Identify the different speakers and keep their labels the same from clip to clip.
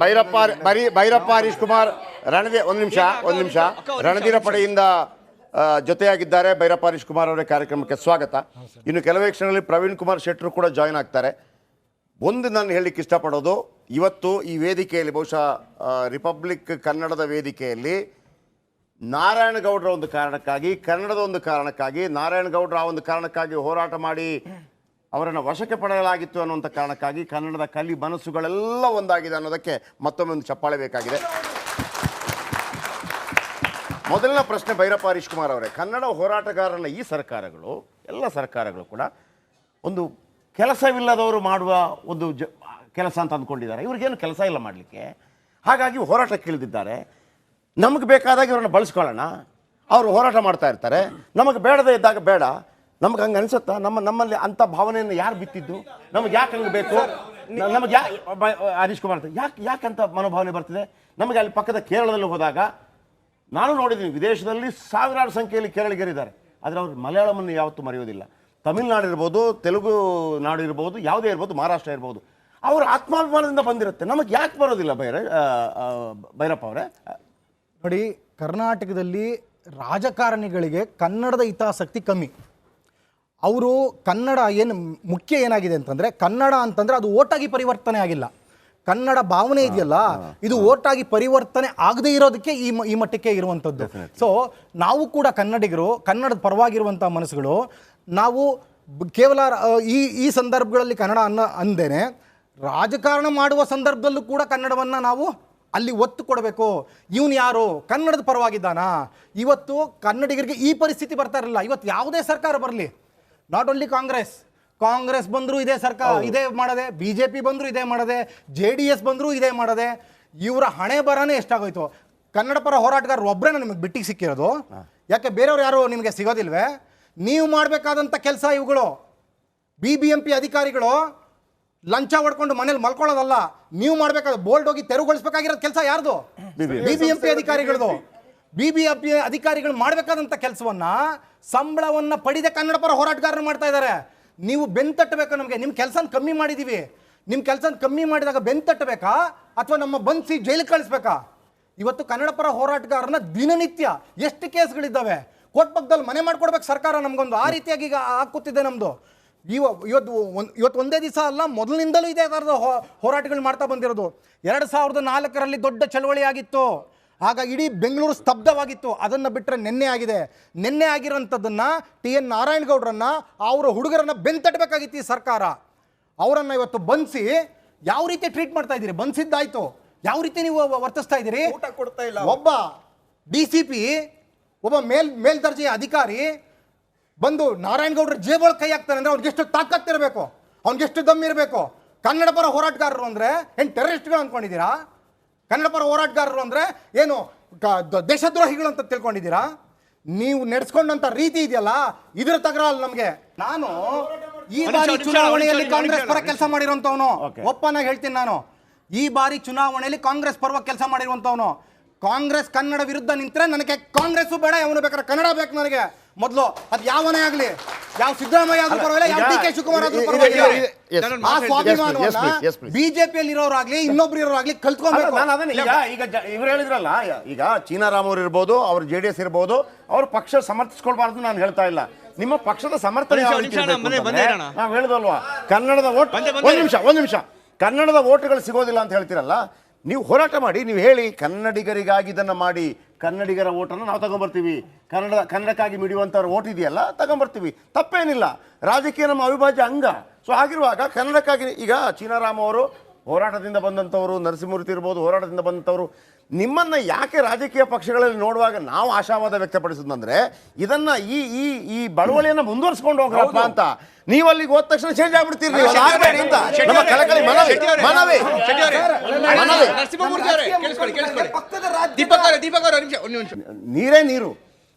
Speaker 1: ಭೈರಪ್ಪ ಬರಿ ಭೈರಪ್ಪ ಹರೀಶ್ ಕುಮಾರ್ ರಣದೇ ಒಂದು ನಿಮಿಷ ಒಂದು ನಿಮಿಷ. ರಣಧೀರ ಪಡೆಯಿಂದ ಜೊತೆಯಾಗಿದ್ದಾರೆ ಭೈರಪ್ಪ ಹರೀಶ್ ಕುಮಾರ್ ಅವರ ಕಾರ್ಯಕ್ರಮಕ್ಕೆ ಸ್ವಾಗತ. ಇನ್ನು ಕೆಲವೇ ಕ್ಷಣಗಳಲ್ಲಿ ಪ್ರವೀಣ್ ಕುಮಾರ್ ಶೆಟ್ಟರು ಕೂಡ ಜಾಯ್ನ್ ಆಗ್ತಾರೆ. ಒಂದು ನಾನು ಹೇಳಲಿಕ್ಕೆ ಇಷ್ಟಪಡೋದು, ಇವತ್ತು ಈ ವೇದಿಕೆಯಲ್ಲಿ, ಬಹುಶಃ ರಿಪಬ್ಲಿಕ್ ಕನ್ನಡದ ವೇದಿಕೆಯಲ್ಲಿ ನಾರಾಯಣಗೌಡರ ಒಂದು ಕಾರಣಕ್ಕಾಗಿ, ಕನ್ನಡದ ಒಂದು ಕಾರಣಕ್ಕಾಗಿ ನಾರಾಯಣಗೌಡರ ಆ ಒಂದು ಕಾರಣಕ್ಕಾಗಿ ಹೋರಾಟ ಮಾಡಿ ಅವರನ್ನು ವಶಕ್ಕೆ ಪಡೆಯಲಾಗಿತ್ತು ಅನ್ನುವಂಥ ಕಾರಣಕ್ಕಾಗಿ ಕನ್ನಡದ ಕಲಿ ಮನಸ್ಸುಗಳೆಲ್ಲ ಒಂದಾಗಿದೆ ಅನ್ನೋದಕ್ಕೆ ಮತ್ತೊಮ್ಮೆ ಚಪ್ಪಾಳೆ ಬೇಕಾಗಿದೆ. ಮೊದಲನೇ ಪ್ರಶ್ನೆ ಭೈರಪ್ಪ ಹರೀಶ್ ಕುಮಾರ್ ಅವರೇ, ಕನ್ನಡ ಹೋರಾಟಗಾರನ ಈ ಸರ್ಕಾರಗಳು, ಎಲ್ಲ ಸರ್ಕಾರಗಳು ಕೂಡ ಒಂದು ಕೆಲಸವಿಲ್ಲದವರು ಮಾಡುವ ಒಂದು ಜ, ಕೆಲಸ ಅಂತ ಅಂದ್ಕೊಂಡಿದ್ದಾರೆ. ಇವ್ರಿಗೇನು ಕೆಲಸ ಇಲ್ಲ ಮಾಡಲಿಕ್ಕೆ. ಹಾಗಾಗಿ ಹೋರಾಟಕ್ಕೆ ಇಳಿದಿದ್ದಾರೆ. ನಮಗೆ ಬೇಕಾದಾಗ ಇವರನ್ನು ಬಳಸ್ಕೊಳ್ಳೋಣ. ಅವರು ಹೋರಾಟ ಮಾಡ್ತಾ ಇರ್ತಾರೆ. ನಮಗೆ ಬೇಡದೇ ಇದ್ದಾಗ ಬೇಡ. ನಮ್ಗೆ ಹಂಗೆ ಅನ್ಸುತ್ತಾ? ನಮ್ಮ ನಮ್ಮಲ್ಲಿ ಅಂಥ ಭಾವನೆಯನ್ನು ಯಾರು ಬಿತ್ತಿದ್ದು? ನಮಗೆ ಯಾಕೆ ಹಂಗೆ ಬೇಕು? ನಮಗೆ ಯಾ ಬ- ಹರೀಶ್ ಕುಮಾರ್ ಯಾಕೆ ಅಂತ ಮನೋಭಾವನೆ ಬರ್ತಿದೆ? ನಮಗೆ ಅಲ್ಲಿ ಪಕ್ಕದ ಕೇರಳದಲ್ಲಿ ಹೋದಾಗ ನಾನು ನೋಡಿದ್ದೀನಿ ವಿದೇಶದಲ್ಲಿ ಸಾವಿರಾರು ಸಂಖ್ಯೆಯಲ್ಲಿ ಕೇರಳಿಗರಿದ್ದಾರೆ ಆದರೆ ಅವರು ಮಲಯಾಳಮನ್ನು ಯಾವತ್ತೂ ಮರೆಯೋದಿಲ್ಲ. ತಮಿಳ್ನಾಡು ಇರ್ಬೋದು ತೆಲುಗು ನಾಡು ಇರ್ಬೋದು ಯಾವುದೇ ಇರ್ಬೋದು ಮಹಾರಾಷ್ಟ್ರ ಇರ್ಬೋದು. ಅವರು ಆತ್ಮಾಭಿಮಾನದಿಂದ ಬಂದಿರುತ್ತೆ. ನಮಗೆ ಯಾಕೆ ಬರೋದಿಲ್ಲ ಆ, ಭೈರಪ್ಪ ಅವರೇ?
Speaker 2: ನೋಡಿ ಕರ್ನಾಟಕದಲ್ಲಿ ರಾಜಕಾರಣಿಗಳಿಗೆ ಕನ್ನಡದ ಹಿತಾಸಕ್ತಿ ಕಮ್ಮಿ. ಅವರು ಕನ್ನಡ ಏನು ಮುಖ್ಯ ಏನಾಗಿದೆ ಅಂತಂದ್ರೆ ಕನ್ನಡ ಅಂತಂದ್ರೆ ಅದು ಓಟಾಗಿ ಪರಿವರ್ತನೆ ಆಗಿಲ್ಲ. ಕನ್ನಡ ಭಾವನೆ ಇದೆಯಲ್ಲ ಇದು ಓಟಾಗಿ ಪರಿವರ್ತನೆ ಆಗದೇ ಇರೋದಕ್ಕೆ ಈ ಮ- ಈ ಮಟ್ಟಕ್ಕೆ ಇರುವಂಥದ್ದು. ಸೊ ನಾವು ಕೂಡ ಕನ್ನಡಿಗರು ಕನ್ನಡದ ಪರವಾಗಿರುವಂಥ ಮನಸ್ಸುಗಳು ನಾವು ಕೇವಲ ಈ ಈ ಸಂದರ್ಭಗಳಲ್ಲಿ ಕನ್ನಡ ಅನ್ನ ಅಂದೇನೆ ರಾಜಕಾರಣ ಮಾಡುವ ಸಂದರ್ಭದಲ್ಲೂ ಕೂಡ ಕನ್ನಡವನ್ನು ನಾವು ಅಲ್ಲಿ ಒತ್ತು ಕೊಡಬೇಕು. ಇವನು ಯಾರು? ಕನ್ನಡದ ಪರವಾಗಿದ್ದಾನಾ? ಇವತ್ತು ಕನ್ನಡಿಗರಿಗೆ ಈ ಪರಿಸ್ಥಿತಿ ಬರ್ತಾ ಇರಲಿಲ್ಲ. ಇವತ್ತು ಯಾವುದೇ ಸರ್ಕಾರ ಬರಲಿ. ನಾಟ್ ಓನ್ಲಿ ಕಾಂಗ್ರೆಸ್ ಕಾಂಗ್ರೆಸ್ ಬಂದರೂ ಇದೇ ಸರ್ಕಾರ ಇದೇ ಮಾಡದೆ ಬಿ ಜೆ ಪಿ ಬಂದರೂ ಇದೇ ಮಾಡದೆ ಜೆ ಡಿ ಎಸ್ ಬಂದರೂ ಇದೇ ಮಾಡದೆ ಇವರ ಹಣೆ ಬರನೇ ಎಷ್ಟಾಗೋಯ್ತು? ಕನ್ನಡ ಪರ ಹೋರಾಟಗಾರರು ಒಬ್ಬರೇ ನಿಮಗೆ ಬಿಟ್ಟಿಗೆ ಸಿಕ್ಕಿರೋದು. ಯಾಕೆ ಬೇರೆಯವ್ರು ಯಾರು ನಿಮಗೆ ಸಿಗೋದಿಲ್ವೇ? ನೀವು ಮಾಡಬೇಕಾದಂಥ ಕೆಲಸ ಇವುಗಳು ಬಿ ಬಿ ಎಂ ಪಿ ಅಧಿಕಾರಿಗಳು ಲಂಚ ಹೊಡ್ಕೊಂಡು ಮನೇಲಿ ಮಲ್ಕೊಳ್ಳೋದಲ್ಲ ನೀವು ಮಾಡಬೇಕಾದ ಬೋಲ್ಡ್ ಹೋಗಿ ತೆರವುಗೊಳಿಸ್ಬೇಕಾಗಿರೋದು ಕೆಲಸ ಯಾರ್ದು? ಬಿ ಬಿ ಎಂ ಪಿ ಅಧಿಕಾರಿಗಳದು. ಬಿ ಬಿ ಎಂ ಪಿ ಅಧಿಕಾರಿಗಳು ಮಾಡಬೇಕಾದಂಥ ಕೆಲಸವನ್ನು ಸಂಬಳವನ್ನು ಪಡೆದ ಕನ್ನಡ ಪರ ಹೋರಾಟಗಾರರು ಮಾಡ್ತಾ ಇದ್ದಾರೆ. ನೀವು ಬೆಂತಟ್ಟಬೇಕು ನಮಗೆ? ನಿಮ್ಮ ಕೆಲಸನ ಕಮ್ಮಿ ಮಾಡಿದ್ದೀವಿ ನಿಮ್ಮ ಕೆಲಸನ ಕಮ್ಮಿ ಮಾಡಿದಾಗ ಬೆಂತಟ್ಟಬೇಕಾ ಅಥವಾ ನಮ್ಮ ಬನ್ಸಿ ಜೈಲಿಗೆ ಕಳಿಸ್ಬೇಕಾ? ಇವತ್ತು ಕನ್ನಡ ಪರ ಹೋರಾಟಗಾರನ ದಿನನಿತ್ಯ ಎಷ್ಟು ಕೇಸ್ಗಳಿದ್ದಾವೆ? ಕೋರ್ಟ್ ಪಕ್ಕದಲ್ಲಿ ಮನೆ ಮಾಡ್ಕೊಡ್ಬೇಕು ಸರ್ಕಾರ ನಮಗೊಂದು. ಆ ರೀತಿಯಾಗಿ ಈಗ ಹಾಕುತ್ತಿದೆ ನಮ್ಮದು ಇವ, ಇವತ್ತು ಒಂದು, ಇವತ್ತು ಒಂದೇ ದಿವಸ ಅಲ್ಲ, ಮೊದಲಿನಿಂದಲೂ ಇದೇ ಥರದ ಹೋರಾಟಗಳು ಮಾಡ್ತಾ ಬಂದಿರೋದು. ಎರಡು ಸಾವಿರದ ನಾಲ್ಕರಲ್ಲಿ ದೊಡ್ಡ ಚಳವಳಿ ಆಗಿತ್ತು. ಆಗ ಇಡೀ ಬೆಂಗಳೂರು ಸ್ತಬ್ಧವಾಗಿತ್ತು. ಅದನ್ನು ಬಿಟ್ಟರೆ ನಿನ್ನೆ ಆಗಿದೆ. ನಿನ್ನೆ ಆಗಿರೋಂಥದ್ದನ್ನು ಟಿ ಎನ್ ನಾರಾಯಣಗೌಡರನ್ನು ಅವರ ಹುಡುಗರನ್ನು ಬೆಂತಟ್ಟಬೇಕಾಗಿತ್ತು ಈ ಸರ್ಕಾರ. ಅವರನ್ನು ಇವತ್ತು ಬಂಧಿಸಿ ಯಾವ ರೀತಿ ಟ್ರೀಟ್ ಮಾಡ್ತಾ ಇದ್ದೀರಿ? ಬಂಧಿಸಿದ್ದಾಯ್ತು ಯಾವ ರೀತಿ ನೀವು ವರ್ತಿಸ್ತಾ ಇದ್ದೀರಿ?
Speaker 3: ಊಟ ಕೊಡ್ತಾ ಇಲ್ಲ.
Speaker 2: ಒಬ್ಬ ಡಿ ಸಿ ಪಿ ಒಬ್ಬ ಮೇಲ್ ಮೇಲ್ದರ್ಜೆಯ ಅಧಿಕಾರಿ ಬಂದು ನಾರಾಯಣಗೌಡರ ಜೇಬೊಳಗೆ ಕೈ ಹಾಕ್ತಾನೆ ಅಂದರೆ ಅವ್ನಿಗೆ ಎಷ್ಟು ತಾಕತ್ತಿರಬೇಕು ಅವ್ನಿಗೆಷ್ಟು ದಮ್ ಇರಬೇಕು? ಕನ್ನಡ ಪರ ಹೋರಾಟಗಾರರು ಅಂದರೆ ಏನು ಟೆರರಿಸ್ಟ್ಗಳು ಅಂದ್ಕೊಂಡಿದ್ದೀರಾ ಕನ್ನಡ ಪರ ಹೋರಾಟಗಾರರು ಅಂದರೆ ಏನು ದೇಶದ್ರೋಹಿಗಳು ಅಂತ ತಿಳ್ಕೊಂಡಿದ್ದೀರಾ? ನೀವು ನಡೆಸ್ಕೊಂಡಂತ ರೀತಿ ಇದೆಯಲ್ಲ ಇದ್ರ ತಗರಲ್ಲ ನಮಗೆ. ನಾನು ಈ ಬಾರಿ ಚುನಾವಣೆಯಲ್ಲಿ ಕಾಂಗ್ರೆಸ್ ಪರ ಕೆಲಸ ಮಾಡಿರುವಂತವನು
Speaker 1: ಒಪ್ಪನ
Speaker 2: ಒಪ್ಪನಾಗಿ ಹೇಳ್ತೀನಿ ನಾನು. ಈ ಬಾರಿ ಚುನಾವಣೆಯಲ್ಲಿ ಕಾಂಗ್ರೆಸ್ ಪರವಾಗಿ ಕೆಲಸ ಮಾಡಿರುವಂಥವನು ಕಾಂಗ್ರೆಸ್ ಕನ್ನಡ ವಿರುದ್ಧ ನಿಂತರೆ ನನಗೆ ಕಾಂಗ್ರೆಸ್ ಬೇಡ ಅವನು ಬೇಕಾದ್ರೆ ಕನ್ನಡ ಬೇಕು ನನಗೆ. ಮೊದಲು ಅದು ಯಾವನೇ ಆಗಲಿ ಯಾವ ಸಿದ್ದರಾಮಯ್ಯ ಆದ್ರೂ ಪರವಾಗಿಲ್ಲ ಯಾವ ಡಿ ಕೆ ಶಿವಕುಮಾರ್ ಆದ್ರೂ ಪರವಾಗಿಲ್ಲ ಆ ಸ್ವಾಭಿಮಾನವನ್ನ. ಬಿಜೆಪಿಯಲ್ಲಿ ಇರೋರಾಗ್ಲಿ ಇನ್ನೊಬ್ರು ಇರೋರಾಗ್ಲಿ ಕಲ್ತ್ಕೊಬೇಕು
Speaker 1: ನಾನು ಅದನ್ನ ಈಗ ಈಗ ಜ- ಇವ್ರು ಹೇಳಿದ್ರಲ್ಲ ಈಗ ಚೀನಾರಾಮ್ ಅವ್ರು ಇರ್ಬೋದು ಅವ್ರ ಜೆ ಡಿ ಎಸ್ ಇರ್ಬೋದು ಅವ್ರ ಪಕ್ಷ ಸಮರ್ಥಿಸ್ಕೊಳ್ಬಾರ್ದು ನಾನು ಹೇಳ್ತಾ ಇಲ್ಲ ನಿಮ್ಮ ಪಕ್ಷದ ಸಮರ್ಥನೆ. ನಾವು ಹೇಳಿದಲ್ವಾ ಕನ್ನಡದ ಓಟ್. ಒಂದು ನಿಮಿಷ ಒಂದು ನಿಮಿಷ ಕನ್ನಡದ ಓಟ್ಗಳು ಸಿಗೋದಿಲ್ಲ ಅಂತ ಹೇಳ್ತೀರಲ್ಲ ನೀವು ಹೋರಾಟ ಮಾಡಿ ನೀವು ಹೇಳಿ ಕನ್ನಡಿಗರಿಗಾಗಿ ಇದನ್ನ ಮಾಡಿ ಕನ್ನಡಿಗರ ಓಟನ್ನು ನಾವು ತಗೊಂಬರ್ತೀವಿ. ಕನ್ನಡ, ಕನ್ನಡಕ್ಕಾಗಿ ಮಿಡಿಯುವಂಥವ್ರ ಓಟ್ ಇದೆಯಲ್ಲ, ತಗೊಂಬರ್ತೀವಿ. ತಪ್ಪೇನಿಲ್ಲ. ರಾಜಕೀಯ ನಮ್ಮ ಅವಿಭಾಜ್ಯ ಅಂಗ. ಸೊ ಹಾಗಿರುವಾಗ ಕನ್ನಡಕ್ಕಾಗಿ ಈಗ ಚೀನಾರಾಮ್ ಅವರು ಹೋರಾಟದಿಂದ ಬಂದಂಥವರು ನರಸಿಂಹಮೂರ್ತಿ ಇರ್ಬೋದು ಹೋರಾಟದಿಂದ ಬಂದಂಥವ್ರು ನಿಮ್ಮನ್ನ ಯಾಕೆ ರಾಜಕೀಯ ಪಕ್ಷಗಳಲ್ಲಿ ನೋಡುವಾಗ ನಾವು ಆಶಾವಾದ ವ್ಯಕ್ತಪಡಿಸೋದಂದ್ರೆ ಇದನ್ನ ಈ ಈ ಈ ಬಳುವಳಿಯನ್ನು ಮುಂದುವರಿಸ್ಕೊಂಡು ಹೋಗ್ರಪ್ಪ ಅಂತ. ನೀವು ಅಲ್ಲಿಗೆ ಹೋದ ತಕ್ಷಣ ಚೇಂಜ್ ಆಗ್ಬಿಡ್ತೀರಿ ನೀರೇ ನೀರು.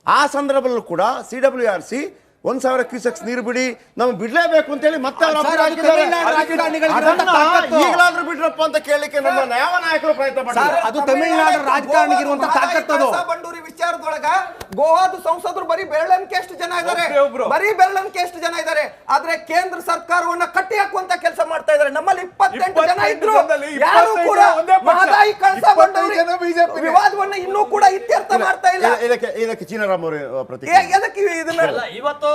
Speaker 1: ಆ ಸಂದರ್ಭದಲ್ಲೂ ಕೂಡ ಸಿ ಡಬ್ಲ್ಯೂ ಆರ್ ಸಿ ಒಂದ್ ಸಾವಿರ ಕ್ಯೂಸೆಕ್ಸ್ ನೀರು ಬಿಡಿ ನಾವು ಬಿಡ್ಲೇಬೇಕು ಅಂತ ಹೇಳಿ ಮತ್ತೆ ಅವ್ರು
Speaker 2: ಸರ್,
Speaker 1: ಅಭಿಪ್ರಾಯ
Speaker 2: ಅದು ತಮಿಳ್ನಾಡು ರಾಜಕಾರಣಿಗಳಿಗೆ
Speaker 1: ಅದನ್ನ
Speaker 2: ಇರುವಂತ ತಾಕತ್ತು.
Speaker 1: ಈಗಲಾದ್ರೂ ಬಿಡ್ರಪ್ಪ ಅಂತ ಕೇಳಲಿಕ್ಕೆ ನಮ್ಮ ಯಾವ ನಾಯಕರು ಪ್ರಯತ್ನ
Speaker 2: ಸರ್ ಅದು ತಮಿಳುನಾಡು ತಾಕತ್ತದು.
Speaker 3: ಕಳಸಾ ಬಂಡೂರಿ ವಿಚಾರದೊಳಗ ಗೋವಾದ ಸಂಸದರು ಬರೀ ಬೆರಳಂಕೆ ಎಷ್ಟು ಜನ ಇದ್ದಾರೆ? ಬರೀ ಬೆರಳಂಕೆ ಎಷ್ಟು ಜನ ಇದ್ದಾರೆ? ಆದ್ರೆ ಕೇಂದ್ರ ಸರ್ಕಾರವನ್ನ ಕಟ್ಟಿ ಹಾಕುವಂತ ಕೆಲಸ ಮಾಡ್ತಾ ಇದಾರೆ ನಮ್ಮಲ್ಲಿ ಇಪ್ಪತ್ತೆಂಟು ಜನ ಇದ್ರು.
Speaker 4: ಜನದಲ್ಲಿ
Speaker 3: ಯಾರು ಕೂಡ
Speaker 4: ಇಪ್ಪತ್ತೈದು ಒಂದೇ ಪಕ್ಷ.
Speaker 3: ವಿವಾದವನ್ನ ಇನ್ನೂ ಕೂಡ ಇತ್ಯರ್ಥ ಮಾಡ್ತಾ ಇಲ್ಲ.
Speaker 1: ಇದ- ಇದಕ್ಕೆ ಇದಕ್ಕೆ ಚೀನಾರಾಮ್ ಅವರು
Speaker 3: ಏ,
Speaker 1: ಪ್ರತಿಕ್ರಿಯೆ
Speaker 3: ಎದಕ್ಕೆ ಇದನ್ನ
Speaker 4: ಅಲ್ಲ ಇವತ್ತು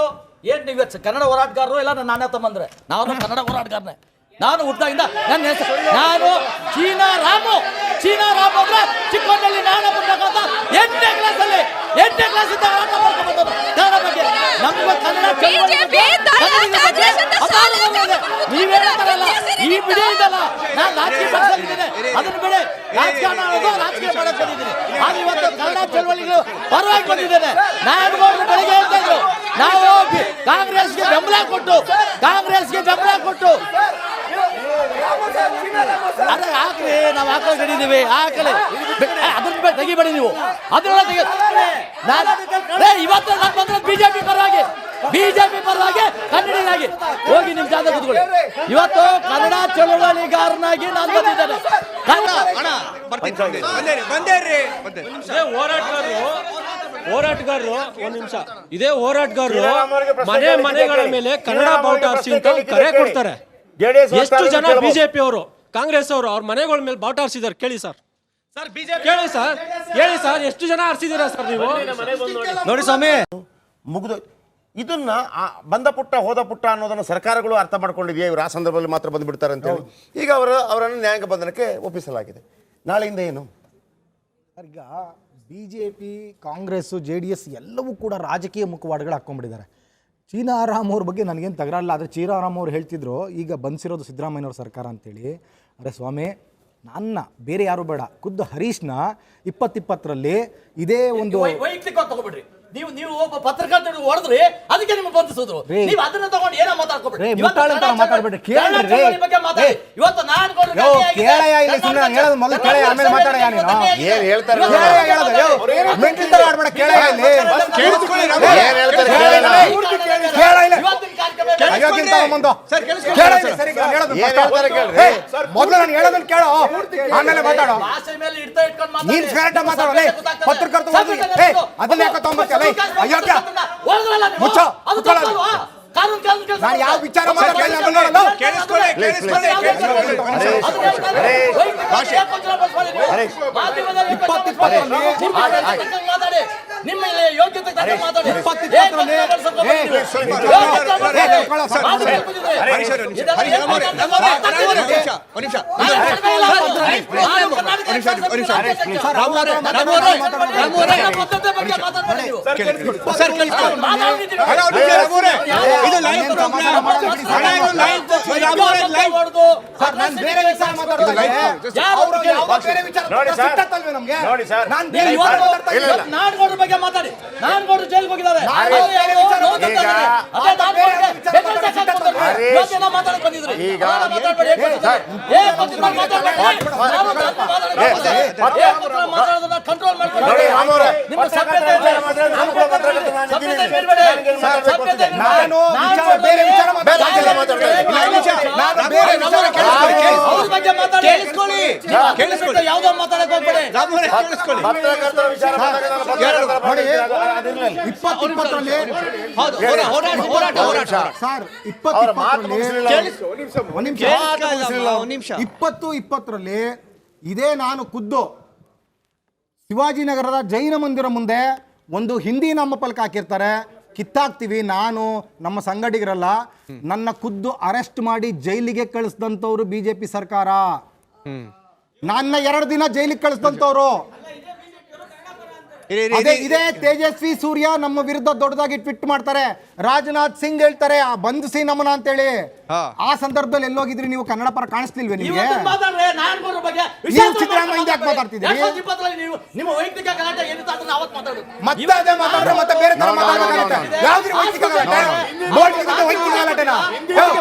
Speaker 4: ಏನ್ ನೀವು ಕನ್ನಡ ಹೋರಾಟಗಾರರು? ಇಲ್ಲ ನನ್ನ ನಾನೇ ತಮ್ಮಂದ್ರೆ. ನಾನು ಕನ್ನಡ ಹೋರಾಟಗಾರನೇ. ನಾನು ಹುಟ್ಟಾಗಿಂದ ನನ್ನ ಹೆಸರು. ನಾನು ಚೀನಾ ರಾಮು. ಚೀನಾ ರಾಮು ಅಂದ್ರೆ ಚಿಕ್ಕಮಂಡಲ್ಲಿ ನಾನು ಬರ್ತಕ್ಕಂಥ ಎಂಟನೇ ಕ್ಲಾಸಲ್ಲಿ ಎಂಟನೇ ಕ್ಲಾಸ್ ಬಂದವರು ಕನ್ನಡ ಬಗ್ಗೆ ನಮ್ಮ ಕನ್ನಡ ಚಳವಳಿ
Speaker 5: BJP
Speaker 4: ಬಗ್ಗೆ
Speaker 5: ದಳ
Speaker 4: ಕನ್ನಡಿಗರ ಬಗ್ಗೆ
Speaker 5: ಕಾಂಗ್ರೆಸ್ ಅಂತ
Speaker 4: ಅಪಾರ
Speaker 5: ಸಾಲಿನ
Speaker 4: ಗೌರವ ಇದೆ.
Speaker 5: ಮೇಲೆ
Speaker 4: ನೀವ್ ಹೇಳ್ತಾರಲ್ಲ ಈ ಬಿಡಿ ಇದಲ್ಲ ನಾನು ಬಿಡಿ ರಾಜಕೀಯ ಇವತ್ತು ಬಂದಿದ್ದೇನೆ ನಾಯಕರು ಬೆಳಿಗ್ಗೆ ಹೇಳ್ತಿದ್ರು ನಾವು ಕಾಂಗ್ರೆಸ್ಗೆ ಬೆಂಬಲ ಕೊಟ್ಟು ಕಾಂಗ್ರೆಸ್ಗೆ ಬೆಂಬಲ ಕೊಟ್ಟು ಅದೇ ನಾವು ಹಾಕಲು ಹಿಡಿದೀವಿ ಹಾಕಲಿ ಬೆ- ತೆಗಿಬೇಡಿ ನೀವು ಅದನ್ನ ತೆಗಿ ನಾನು ಇವತ್ತು ನಾನು ಬಂದ್ರೆ ಬಿಜೆಪಿ ಪರವಾಗಿ ಬಿಜೆಪಿ ಪರವಾಗಿ ಕನ್ನಡಿಗರಾಗಿ ಹೋಗಿ ನಿಮ್ ಜಾಗ ಕೂತ್ಕೊಳ್ಳಿ. ಇವತ್ತು ಕನ್ನಡ ಚಳವಳಿಗಾರನಾಗಿ ನಾನು ಬಂದಿದ್ದೇನೆ. ಕನ್ನಡ
Speaker 6: ಅಣ್ಣ ಬರ್ತೀನಿ ಬಂದೇರಿ ಬಂದೇರಿ. ಬಂದೆ
Speaker 7: ಇದೇ ಹೋರಾಟಗಾರರು ಹೋರಾಟಗಾರರು ಒಂದ್ ನಿಮಿಷ. ಇದೇ ಹೋರಾಟಗಾರರು ಮನೆ ಮನೆಗಳ ಮೇಲೆ ಕನ್ನಡ ಬಾವುಟ
Speaker 1: ಅವರಿಗೆ
Speaker 7: ಅಂತ ಕರೆ ಕೊಡ್ತಾರೆ. ಎಷ್ಟು ಜನ ಬಿಜೆಪಿ ಅವರು ಕಾಂಗ್ರೆಸ್ ಅವರು ಅವ್ರ ಮನೆಗಳ ಮೇಲೆ ಬಾವುಟ ಆರಿಸಿದಾರೆ ಕೇಳಿ ಸರ್. ಕೇಳಿ ಸರ್ ಹೇಳಿ ಸರ್ ಎಷ್ಟು ಜನ ಆರಿಸಿದೀರಾ ಸರ್ ನೀವು?
Speaker 4: ನೋಡಿ ಸ್ವಾಮಿ
Speaker 1: ಮುಗಿದು ಇದನ್ನ ಆ ಬಂದ ಪುಟ್ಟ ಹೋದ ಪುಟ್ಟ ಅನ್ನೋದನ್ನ ಸರ್ಕಾರಗಳು ಅರ್ಥ ಮಾಡ್ಕೊಂಡಿದೆಯಾ? ಇವರು ಆ ಸಂದರ್ಭದಲ್ಲಿ ಮಾತ್ರ ಬಂದ್ಬಿಡ್ತಾರೆ ಅಂತೇಳಿ ಈಗ ಅವರ ಅವರನ್ನು ನ್ಯಾಯಾಂಗ ಬಂಧನಕ್ಕೆ ಒಪ್ಪಿಸಲಾಗಿದೆ. ನಾಳೆಯಿಂದ ಏನು?
Speaker 2: ಈಗ B J P Congress J D S ಎಲ್ಲವೂ ಕೂಡ ರಾಜಕೀಯ ಮುಖವಾಡಗಳು ಹಾಕ್ಕೊಂಡ್ಬಿಟ್ಟಿದ್ದಾರೆ. ಚೀನಾರಾಮ್ ಅವ್ರ ಬಗ್ಗೆ ನನಗೇನು ತಗರಲ್ಲ ಆದರೆ ಚೀನಾರಾಮ್ ಅವ್ರು ಹೇಳ್ತಿದ್ರು ಈಗ ಬಂದಿರೋದು ಸಿದ್ದರಾಮಯ್ಯನವ್ರ ಸರ್ಕಾರ ಅಂತೇಳಿ. ಅರೆ ಸ್ವಾಮಿ ನನ್ನ ಬೇರೆ ಯಾರು ಬೇಡ ಖುದ್ದು ಹರೀಶ್ನ ಇಪ್ಪತ್ತಿಪ್ಪತ್ತರಲ್ಲಿ ಇದೇ ಒಂದು
Speaker 4: ತಗೋಬಿಡ್ರಿ. ನೀವು ನೀವು ಒಬ್ಬ ಪತ್ರಕರ್ತರು ಹೊಡೆದ್ರಿ ಅದಕ್ಕೆ ನಿಮ್ಗೆ ಬಂಧಿಸಿದ್ರು ನೀವು ಅದನ್ನ ತಗೊಂಡು ಏನೋ ಮಾತಾಡ್ಕೊಬಿಡ್ರಿ
Speaker 2: ರೀ,
Speaker 4: ಇವತ್ತು
Speaker 2: ಮುಟ್ಟಾಳ ಅಂತ
Speaker 4: ಕನ್ನಡ
Speaker 2: ಮಾತಾಡ್ಬೇಡ್ರಿ.
Speaker 4: ಚಳವಳಿ-
Speaker 2: ಕೇಳ್ರಿ.
Speaker 4: ಕನ್ನಡ ಚಳವಳಿ ಬಗ್ಗೆ ಮಾತಾಡಿ. ಇವತ್ತು ನಾನು
Speaker 2: ಕೇಳಯ್ಯ ಇಲ್ಲಿ ಸುಮ್ನೆ
Speaker 4: ಕನ್ನಡ
Speaker 2: ಹೇಳೋದು ಮೊದಲು ಕೇಳಯ್ಯ, ಆಮೇಲೆ ಮಾತಾಡಯ್ಯ ನೀನು.
Speaker 1: ಏನ್ ಹೇಳ್ತಾರೆ
Speaker 2: ಹೇಳೋದು, ಮೆಂಟಲ್ ತರ ಆಡ್ಬೇಡ, ಕೇಳಯ್ಯ ಇಲ್ಲಿ. ಕೇಳಯ್ಯ
Speaker 4: ಇವತ್ತಿನ
Speaker 2: ತಗೊಂಬಂದು. ಮೊದ್ಲು ನಾನು ಹೇಳೋದನ್ನ ಕೇಳೋ ಆಮೇಲೆ ಮಾತಾಡೋ
Speaker 4: ಭಾಷೆ ಮೇಲೆ ಇಡ್ತಾ ಇಟ್ಕೊಂಡು ಮಾತಾಡಿ.
Speaker 2: ನೀನ್ ಕರೆಕ್ಟ್ ಮಾತಾಡೋ, ಲೇ. ಪತ್ರಕರ್ತ ಏ. ಅದನ್ನ ಯಾಕೆ ತಗೊಂಬರ್ತೀಯ, ಲೇ? ಅಯೋಗ್ಯ. ಮುಚ್ಚು, ನಾನು ಯಾವ. ವಿಚಾರ ಮಾತಾಡ್ತಾ ಇಲ್ಲ,
Speaker 4: ನಿಮ್ಮ ಯೋಗ್ಯತೆ ಮಾತಾಡಿ.
Speaker 2: ಸರಿ.
Speaker 6: ಇದು ಲೈವ್ ಪ್ರೋಗ್ರಾಮ್ ಲೈವ್
Speaker 4: ನಾಡ್ಗೌಡ್ರ ಬಗ್ಗೆ ಮಾತಾಡಿ ನಾಡ್ಗೌಡ್ರು ಜೈಲಿಗೆ ಹೋಗಿದ್ದಾರೆ ಮಾತಾಡಕ್ ಬಂದಿದ್ರು.
Speaker 1: ನೋಡಿ, ರಾಮ್
Speaker 4: ನಿಮ್ಮ ಸಭ್ಯತೆ.
Speaker 1: ನಾನು
Speaker 2: ಬೇರೆ ವಿಚಾರ ಮಾತಾಡ್ತಾ ಕೇಳಿಸ್ಕೊಳ್ಳಿ, ಕೇಳಿಸ್ಕೊಳ್ಳಿ.
Speaker 4: ಯಾವ್ದೋ ಮಾತಾಡಕ್ ಹೋಗ್ಬೇಡಿ.
Speaker 6: ಕೇಳಿಸ್ಕೊಳ್ಳಿ.
Speaker 1: ಪತ್ರಕರ್ತರ ವಿಚಾರ.
Speaker 2: ಇಪ್ಪತ್ತು ಇಪ್ಪತ್ತರಲ್ಲಿ
Speaker 6: ಹೌದು ಹೋರಾಟ ಹೋರಾಟ ಹೋರಾಟ
Speaker 2: ಸರ್ ಇಪ್ಪತ್ತು ಇಪ್ಪತ್ತು ಇದೇ ನಾನು ಖುದ್ದು. ಶಿವಾಜಿನಗರದ ಜೈನ ಮಂದಿರ ಮುಂದೆ ಒಂದು ಹಿಂದಿ ನಾಮಫಲಕ ಹಾಕಿರ್ತಾರೆ. ಕಿತ್ತಾಕ್ತೀವಿ ನಾನು ನಮ್ಮ ಸಂಘಟಿಗರಲ್ಲ ನನ್ನ ಖುದ್ದು ಅರೆಸ್ಟ್ ಮಾಡಿ ಜೈಲಿಗೆ ಕಳಿಸ್ದಂಥವ್ರು ಬಿಜೆಪಿ ಸರ್ಕಾರ. ನನ್ನ ಎರಡು ದಿನ ಜೈಲಿಗೆ ಕಳಿಸ್ದಂಥವ್ರು. ಅದೇ. ಇದೇ ತೇಜಸ್ವಿ ಸೂರ್ಯ ನಮ್ಮ ವಿರುದ್ಧ ದೊಡ್ಡದಾಗಿ ಟ್ವಿಟ್ ಮಾಡ್ತಾರೆ. ರಾಜನಾಥ್ ಸಿಂಗ್ ಹೇಳ್ತಾರೆ "ಆ, ಬಂಧಿಸಿ ನಮ್ಮನ ಅಂತೇಳಿ.
Speaker 6: ಹೇಳಿ
Speaker 2: ಆ ಸಂದರ್ಭದಲ್ಲಿ ಎಲ್ಲೋಗಿದ್ರಿ ನೀವು ಕನ್ನಡ ಪರ ಕಾಣಿಸ್ಲಿಲ್ವೇ ನಿಮಗೆ? ನೀವು ಸಿದ್ದರಾಮಯ್ಯ ಯಾಕೆ ಮಾತಾಡ್ತಿದ್ದೀರಿ? ಮತ್ತೆ ಅದೇ ಮಾತಾಡ್ರೆ ಮತ್ತೆ ಬೇರೆ ತರ
Speaker 1: ಯಾವ್ದು
Speaker 2: ಮಾತಾಡ್ಬೇಕಾಗತ್ತೆ.
Speaker 1: no.
Speaker 2: ಯಾವ್ದ್ರಿ ವೈಯಕ್ತಿಕ ಗಲಾಟೆ ಬೋರ್ಡ್ ಜೊತೆ ವೈಯಕ್ತಿಕ ಗಲಾಟೆನಾ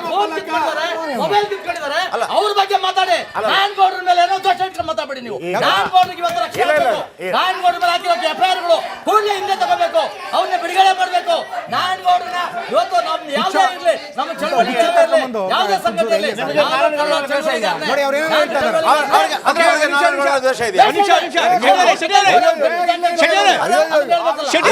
Speaker 4: ಫೋನ್ ಕಿತ್ಕೊಂಡಿದ್ದಾರೆ ಮೊಬೈಲ್ ಕಿತ್ಕೊಂಡಿದ್ದಾರೆ ಅವ್ರ ಬಗ್ಗೆ ಮಾತಾಡಿ. ನಾನ್ಗೌಡ್ರ ಮೇಲೆ ಏನೋ ದೋಷ ಇಟ್ಕೊಂಡು ಮಾತಾಡ್ಬೇಡಿ ನೀವು. ನಾನ್ಗೌಡ್ರಿಗೆ ಇವತ್ತು ರಕ್ಷಣೆ
Speaker 1: ಇಲ್ಲ, ಇಲ್ಲ,
Speaker 4: ಬೇಕು. ನಾನ್ಗೌಡ್ರ ಮೇಲೆ ಹಾಕಿರೋ ಎಫ್ಐಆರ್ಗಳು ಕೂಡಲೇ ಹಿಂದೆ ತಗೋಬೇಕು. ಅವ್ರನ್ನ ಬಿಡುಗಡೆ ಮಾಡಬೇಕು. ನಾನ್ಗೌಡ್ರನ್ನ ಇವತ್ತು ನಮ್ ಯಾವ್ದೇ ಇರ್ಲಿ ನಮ್ಮ ಚಳವಳಿ ಯಾವ್ದೇ ಸಂಘಟನೆ.
Speaker 2: ನೋಡಿ, ಅವ್ರು ಏನೋ
Speaker 4: ನಾನು
Speaker 2: ಹೇಳ್ತಾರೆ.
Speaker 1: ಅವ್ರಿಗೆ-
Speaker 6: ಶೆಟ್ಟಿ ಶೆಟ್ಟಿ ಶೆಟ್ಟಿ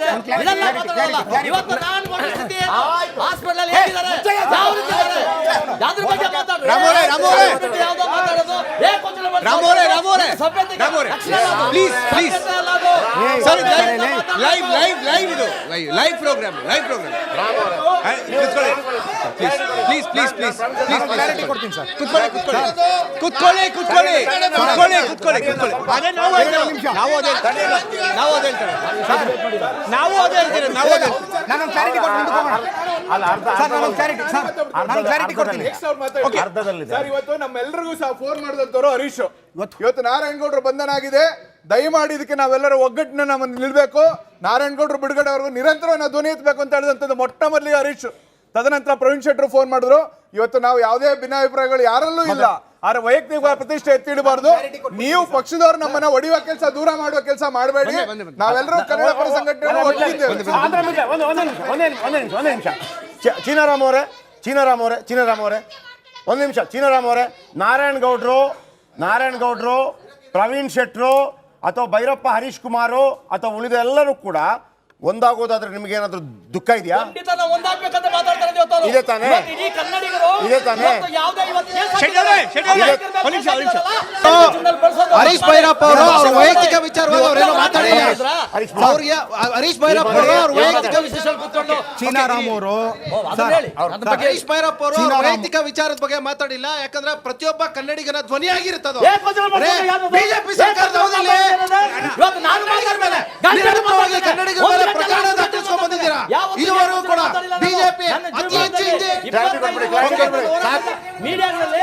Speaker 4: ಇದೆಲ್ಲ. ಇವತ್ತು ನಾನು ಪರಿಸ್ಥಿತಿ ಏನು? ಹಾಸ್ಪಿಟಲ್ ಅಲ್ಲಿ ಹೇಗಿದ್ದಾರೆ? ಯಾವ ರೀತಿ ಇದ್ದಾರೆ? ಯಾವ್ದ್ರ ಬಗ್ಗೆ ಮಾತಾಡ್ರಿ?
Speaker 6: ರಾಮೋರೆ, ರಾಮೋರೆ.
Speaker 4: ಯಾವ್ದೋ ಮಾತಾಡೋದು? ಏ ಕೊಂಚ ಬಂದು
Speaker 6: ರಾಮೋರೆ, ರಾಮೋರೆ.
Speaker 4: ಸಭ್ಯತೆಗೆ
Speaker 6: ರಾಮೋರೆ.
Speaker 4: ರಕ್ಷಣೆ ಅಲ್ಲ
Speaker 6: Please, please.
Speaker 4: ಸಭ್ಯತೆ ಅಲ್ಲ ಅದು.
Speaker 6: ಸರ್ ಲೈವ್ ಲೈವ್ ಲೈವ್ ಇದು live program live program please please please please
Speaker 2: clarity ಕೊಡ್ತೀನಿ ಸರ್
Speaker 6: ಕುತ್ಕೊಳ್ಳಿ ಕುತ್ಕೊಳ್ಳಿ ಕುತ್ಕೊಳ್ಳಿ ಕುತ್ಕೊಳ್ಳಿ ಕುತ್ಕೊಳ್ಳಿ ಕುತ್ಕೊಳ್ಳಿ ಕುತ್ಕೊಳ್ಳಿ ಅದೇ ನಾವು ಹೇಳ್ತೇವೆ. ನಾವು ಅದೇ ಹೇಳ್ತೇವೆ. ನಾವು ಅದೇ ಹೇಳ್ತೇವೆ ನಾವು ಅದೇ ಹೇಳ್ತೇವೆ ನಾವು ಅದೇ.
Speaker 2: ನಾನು ಕ್ಲಾರಿಟಿ ಕೊಟ್ಟು ಮುಂದಕ್ಕೆ ಹೋಗೋಣ.
Speaker 1: ಅಲ್ಲ ಅರ್ಧ
Speaker 2: ಸರ್ ನಾನು ಕ್ಲಾರಿಟಿ ಸರ್ ನಾನು ಕ್ಲಾರಿಟಿ ಕೊಡ್ತೀನಿ
Speaker 1: ಅರ್ಧದಲ್ಲಿ- ಅರ್ಧದಲ್ಲಿದೆ
Speaker 5: ಸರ್ ಇವತ್ತು ನಮ್ಮೆಲ್ಲರಿಗೂ ಸಹ ಫೋನ್ ಮಾಡಿದಂತವರು ಹರೀಶ್. ಇವತ್ತು? ನಾರಾಯಣಗೌಡರು ಬಂಧನ ಆಗಿದೆ ದಯಮಾಡಿ ಇದಕ್ಕೆ ನಾವೆಲ್ಲರೂ ಒಗ್ಗಟ್ಟಿನ ನಮ್ಮ ನಿಲ್ಬೇಕು. ನಾರಾಯಣಗೌಡರು ಅವ್ರಿಗೂ ನಿರಂತರ ನಾವು ಧ್ವನಿ ಎತ್ತಬೇಕು ಅಂತ ಹೇಳಿದಂಥದ್ದು ಮೊಟ್ಟ ಮೊದಲಿಗೆ ಹರೀಶ್. ತದನಂತರ ಪ್ರವೀಣ್ ಶೆಟ್ಟರು ಫೋನ್ ಮಾಡಿದ್ರು. ಇವತ್ತು ನಾವು ಯಾವುದೇ ಭಿನ್ನಾಭಿಪ್ರಾಯಗಳು ಯಾರಲ್ಲೂ ಇಲ್ಲ. ಆದ್ರೆ ವೈಯಕ್ತಿಕ ಪ್ರತಿಷ್ಠೆ ಎತ್ತಿಡಬಾರ್ದು. ನೀವು ಪಕ್ಷದವ್ರು ನಮ್ಮನ್ನ ಒಡೆಯುವ ಕೆಲಸ ದೂರ ಮಾಡುವ ಕೆಲಸ ಮಾಡಬೇಡಿ. ನಾವೆಲ್ಲರೂ ಕನ್ನಡ ಪರ ಸಂಘಟನೆ ಒಟ್ಟಿದ್ದೇವೆ
Speaker 1: ನಿಮಿಷ ಚೀನಾರಾಮ್ ಅವರೇ ಚೀನಾರಾಮ್ ಅವರೇ ಚೀನಾರಾಮ್ ಅವರೇ. ಒಂದು ನಿಮಿಷ ಚೀನಾರಾಮ್ ಅವರೇ. ನಾರಾಯಣ್ ಗೌಡ್ರು ನಾರಾಯಣ್ ಗೌಡ್ರು ಪ್ರವೀಣ್ ಶೆಟ್ರು ಅಥವಾ ಭೈರಪ್ಪ ಹರೀಶ್ ಕುಮಾರು ಅಥವಾ ಉಳಿದ ಎಲ್ಲರೂ ಕೂಡ ಒಂದಾಗೋದಾದ್ರೆ ನಿಮ್ಗೆ ಏನಾದ್ರು ದುಃಖ ಇದೆಯಾ
Speaker 4: ಖಂಡಿತ ನಾವು ಒಂದಾಗ್ಬೇಕಂತ ಮಾತಾಡ್ತಾ ಇದ್ದೀವಿ ಇವತ್ತು ಅವ್ರು.
Speaker 1: ಇದೆ ತಾನೇ?
Speaker 4: ಇವತ್ತು ಇಡೀ ಕನ್ನಡಿಗರು
Speaker 1: ಇದೆ ತಾನೇ?
Speaker 4: ಇವತ್ತು ಯಾವುದೇ ಇವತ್ತು ಕೇಸ್
Speaker 6: ಶೆಟ್ಟಿ ಅವರೇ, ಶೆಟ್ಟಿ ಅವರೇ,
Speaker 4: ಹಾಕಿರ್ಬೇಕು
Speaker 6: ಒಂದ್ ನಿಮಿಷ, ಒಂದ್ ನಿಮಿಷ.
Speaker 4: ಅಂತ ಬಳಸೋದು.
Speaker 8: ಹರೀಶ್ ಭೈರಪ್ಪ ಅವರು ಅವ್ರ ವೈಯಕ್ತಿಕ ವಿಚಾರವಾಗಿ ಅವರೇನು ಮಾತಾಡಿಲ್ಲ
Speaker 1: ಹರೀಶ್ ಕುಮಾರ್.
Speaker 8: ಅವ್ರಿಗೆ ಹರೀಶ್ ಭೈರಪ್ಪ ಅವರು ಅವ್ರ ವೈಯಕ್ತಿಕ
Speaker 4: ವಿಶೇಷ ಕೂತ್ಕೊಂಡು
Speaker 2: ಚೀನಾರಾಮ್ ಅವರು
Speaker 4: ಅದನ್ನ ಹೇಳಿ. ಅದ್ರ ಬಗ್ಗೆ
Speaker 8: ಹರೀಶ್ ಭೈರಪ್ಪ ಅವರು ಅವ್ರ
Speaker 2: ಚೀನಾರಾಮ್.
Speaker 8: ವೈಯಕ್ತಿಕ ವಿಚಾರದ ಬಗ್ಗೆ ಮಾತಾಡಿಲ್ಲ ಯಾಕಂದ್ರೆ ಪ್ರತಿಯೊಬ್ಬ ಕನ್ನಡಿಗನ ಧ್ವನಿ
Speaker 4: ಏ, ಕೊಂಚ ಮಾತಾಡಿ, ಯಾವ್ದು?
Speaker 8: ಬಿಜೆಪಿ ಸರ್ಕಾರದ ಅವಧಿಯಲ್ಲಿ
Speaker 4: ಇವತ್ತು ನಾನು
Speaker 8: ನಿರಂತರವಾಗಿ ಕನ್ನಡಿಗರ ಮೇಲೆ ಪ್ರಕರಣ ದಾಖಲಿಸ್ಕೊಂಡು ಬಂದಿದ್ದೀರಾ? ಇದುವರೆಗೂ ಕೂಡ ಬಿಜೆಪಿ ಅತಿ ಹೆಚ್ಚು ಹಿಂದೆ.
Speaker 4: ಮೀಡಿಯಾಗಳಲ್ಲಿ